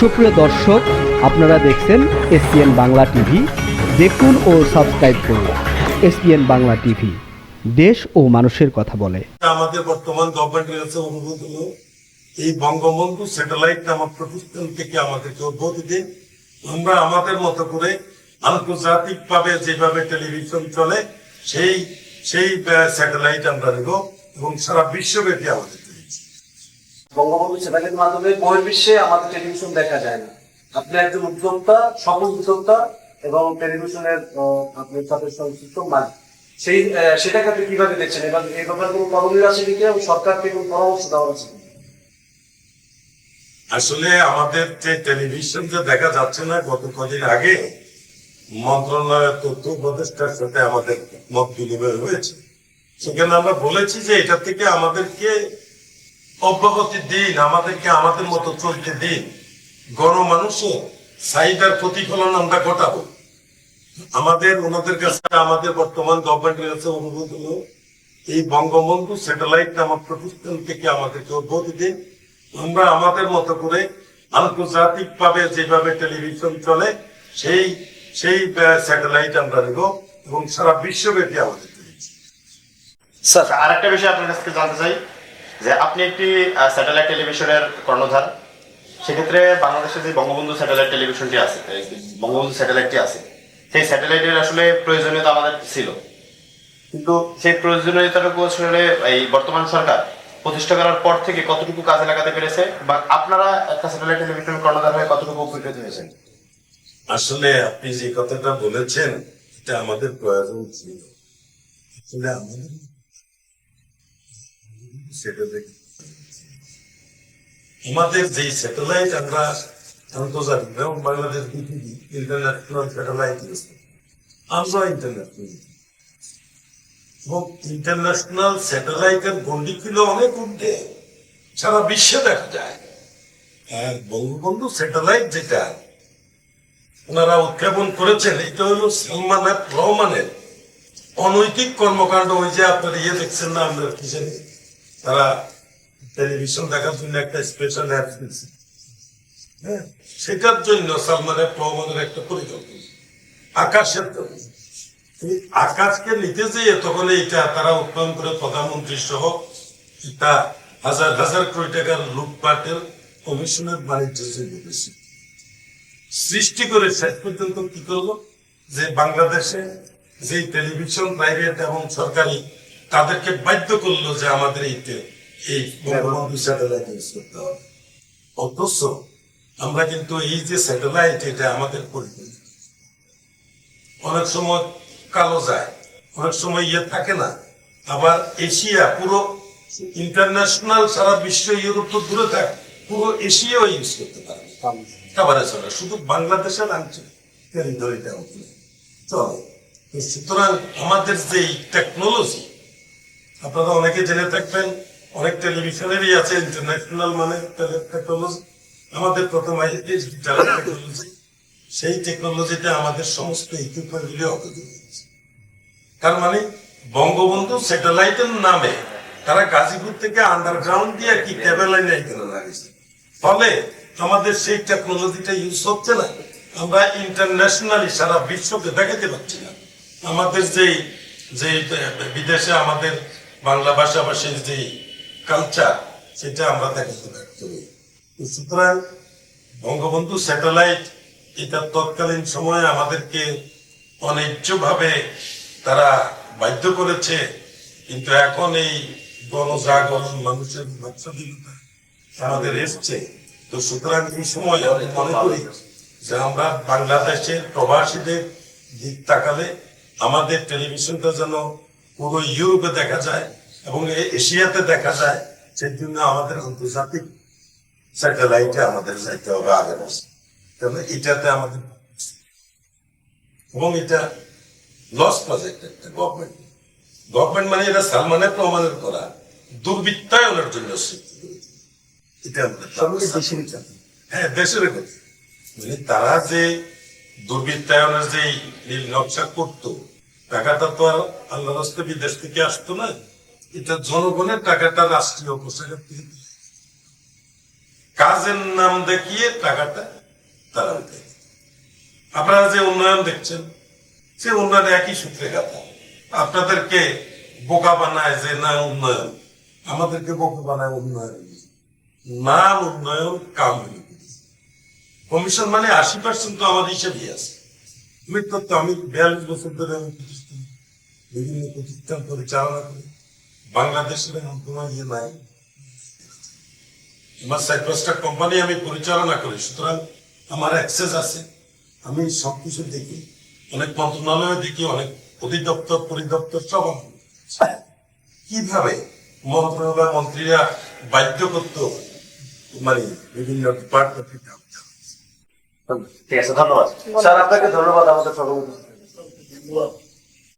সুপ্রিয় দর্শক, আপনারা দেখছেন এসপিএন বাংলা টিভি। দেখুন ও সাবস্ক্রাইব করুন এসপিএন বাংলা টিভি। দেশ ও মানুষের কথা বলে। আমাদের বর্তমান গভর্নমেন্টের কাছে অনুরোধ হলো এই বঙ্গবন্ধু স্যাটেলাইট নামক প্রতিষ্ঠান থেকে আমাদেরকে অনুমতি দিন। আমরা আমাদের মতো করে আন্তর্জাতিক ভাবে যেভাবে টেলিভিশন চলে, সেই সেই স্যাটেলাইট আমরা নেব এবং সারা বিশ্বব্যাপী আমাদের বঙ্গবন্ধু চ্যানেলের মাধ্যমে বহির্বিশ্বে আমাদের টেলিভিশন দেখা যায় না। আপনি একজন উদ্যোক্তা, সফল উদ্যোক্তা এবং টেলিভিশনের আপনি সাথে সংশ্লিষ্ট মালিক। সেই সেটাকে আপনি কীভাবে দেখছেন? এই ব্যাপারে কোনো করণীয় আছে এবং সরকারকে কোনো পরামর্শ দেওয়া আছে আসলে আমাদের যে টেলিভিশন যে দেখা যাচ্ছে না, গত কদিন আগে মন্ত্রণালয়ের তথ্য উপদেষ্টার সাথে আমাদের মত বিনিময় হয়েছে। সেখানে আমরা বলেছি যে এটা থেকে আমাদেরকে অব্যাহতি দিন, আমাদেরকে আমাদের মতো চলতে দিন। গণমানুষের চাহিদার প্রতিফলন আমরা ঘটাবো। আমাদের, ওনাদের কাছে, আমাদের বর্তমান গভর্নমেন্টের কাছে অনুরোধ হলো, এই বঙ্গবন্ধু স্যাটেলাইট নামক প্রতিষ্ঠান থেকে আমাদেরকে অনুমতি দিন। আমরা আমাদের মতো করে আন্তর্জাতিক ভাবে যেভাবে টেলিভিশন চলে, সেই সেই স্যাটেলাইট আমরা নেব এবং সারা বিশ্বব্যাপী আমাদের। স্যার আর একটা বিষয় আপনার কাছ জানতে চাই। যে আপনি একটি স্যাটেলাইট টেলিভিশনের কর্ণধার, সেক্ষেত্রে বাংলাদেশে যে বঙ্গবন্ধু স্যাটেলাইট টেলিভিশনটি আছে বঙ্গবন্ধু স্যাটেলাইটটি আছে, সেই স্যাটেলাইটের আসলে প্রয়োজনীয়তা আমাদের ছিল। কিন্তু সেই প্রয়োজনীয়তাটুকু আসলে এই বর্তমান সরকার প্রতিষ্ঠা করার পর থেকে কতটুকু কাজে লাগাতে পেরেছে বা আপনারা একটা স্যাটেলাইট টেলিভিশন কর্ণধার হয়ে কতটুকু উপকৃত হয়েছেন? আসলে আপনি যে কথাটা বলেছেন, এটা আমাদের প্রয়োজন ছিল। আসলে আমাদের আমাদের যে স্যাটেলাইট আমরা আন্তর্জাতিক এবং বাংলাদেশ পৃথিবী ইন্টারন্যাশনাল স্যাটেলাইট আমরা ইন্টারন্যাশনাল এবং ইন্টারন্যাশনাল স্যাটেলাইটের গন্ডি ছিল অনেক ঊর্ধ্বে সারা বিশ্বে দেখা যায়। আর বঙ্গবন্ধু স্যাটেলাইট যেটা, ওনারা উৎক্ষেপণ করেছেন, এটা হলো সালমান এফ রহমানের অনৈতিক কর্মকাণ্ড। ওই যে আপনার ইয়ে দেখছেন না আমরা কি জানি তারা টেলিভিশন দেখার জন্য একটা স্পেশাল অ্যাপ দিচ্ছে হ্যাঁ? সেটার জন্য সালমান এফ একটা পরিকল্পনা। আকাশের আকাশকে নিতে যেয়ে তখন এইটা তারা উৎপাদন করে প্রধানমন্ত্রী সহ এটা হাজার হাজার কোটি টাকার লুটপাটের কমিশনের বাণিজ্য বিদেশি। সৃষ্টি করে শেষ পর্যন্ত কি করল? যে বাংলাদেশে যে টেলিভিশন প্রাইভেট এবং সরকারি তাদেরকে বাধ্য করল যে আমাদের এইতে এই বঙ্গবন্ধু স্যাটেলাইট ইউজ করতে হবে। অথচ আমরা কিন্তু এই যে স্যাটেলাইট এটা আমাদের পরিকল্পনা অনেক সময় কালো যায় অনেক সময় ইয়ে থাকে না। আবার এশিয়া পুরো ইন্টারন্যাশনাল সারা বিশ্ব ইউরোপ তো দূরে থাকে পুরো এশিয়াও ইউজ করতে পারে। খাবারের চলে শুধু বাংলাদেশের আঞ্চলিক তো সুতরাং আমাদের যে টেকনোলজি আপনারা অনেকে জেনে থাকবেন, অনেক টেলিভিশনেরই আছে ইন্টারন্যাশনাল মানে টেকনোলজি আমাদের প্রথম টেকনোলজি সেই টেকনোলজিতে আমাদের সমস্ত ইকুইপমেন্ট গুলি হয়েছে তার মানে বঙ্গবন্ধু স্যাটেলাইটের নামে তারা গাজীপুর থেকে আন্ডারগ্রাউন্ড দিয়ে কি কেবল লাইনে এখানে লাগিয়েছে ফলে আমাদের সেই টেকনোলজিটা ইউজ হচ্ছে না। আমরা ইন্টারন্যাশনালি সারা বিশ্বকে দেখাতে পারছি না। আমাদের যেই যে বিদেশে আমাদের বাংলা ভাষাভাষীর যে কালচার সেটা আমরা দেখাতে পারছি না। সুতরাং বঙ্গবন্ধু স্যাটেলাইট এটা তৎকালীন সময়ে আমাদেরকে অন্যায্যভাবে তারা বাধ্য করেছে, কিন্তু এখন এই গণজাগরণ, মানুষের বাচ্চাদিনতা আমাদের এসছে তো সুতরাং এই সময় আমি মনে করি যে আমরা বাংলাদেশের প্রবাসীদের দিক তাকালে আমাদের টেলিভিশনটা যেন পুরো ইউরোপে দেখা যায় এবং এশিয়াতে দেখা যায় সেই জন্য আমাদের আন্তর্জাতিক স্যাটেলাইটে আমাদের যাইতে হবে আগে বসে তাহলে এটাতে আমাদের এবং এটা লস প্রজেক্ট একটা গভর্নমেন্ট গভর্নমেন্ট মানে এটা সালমানের প্রমাণের করা দুর্বৃত্তায়নের জন্য এটা আমাদের হ্যাঁ দেশের কথা। মানে তারা যে দুর্বৃত্তায়নের যে নীল নকশা করতো টাকাটা তো আর আল্লাহ রাস্তে বিদেশ থেকে আসতো না। এটা জনগণের টাকাটা রাষ্ট্রীয় পোশাকের থেকে। কাজের নাম দেখিয়ে টাকাটা তারা দেয় আপনারা যে উন্নয়ন দেখছেন, সে উন্নয়ন একই সূত্রে কথা। আপনাদেরকে বোকা বানায় যে না উন্নয়ন, আমাদেরকে বোকা বানায় উন্নয়ন নাম উন্নয়ন কাম কমিশন মানে আশি পার্সেন্ট তো আমার হিসেবেই আছে। আমি তো আমি বিয়াল্লিশ বছর ধরে আমি প্রতিষ্ঠান, বিভিন্ন প্রতিষ্ঠান পরিচালনা করি। বাংলাদেশের কোনো ইয়ে নাই। আমার পাঁচটা কোম্পানি আমি পরিচালনা করি। সুতরাং আমার অ্যাক্সেস আছে। আমি সবকিছু দেখি। অনেক মন্ত্রণালয় দেখি, অনেক অধিদপ্তর, পরিদপ্তর, সব। কীভাবে মন্ত্রণালয় মন্ত্রীরা বাধ্য করতো মানে বিভিন্ন ডিপার্টমেন্ট ঠিক আছে ধন্যবাদ স্যার আপনাকে ধন্যবাদ আমাদের সর্বপ্রথম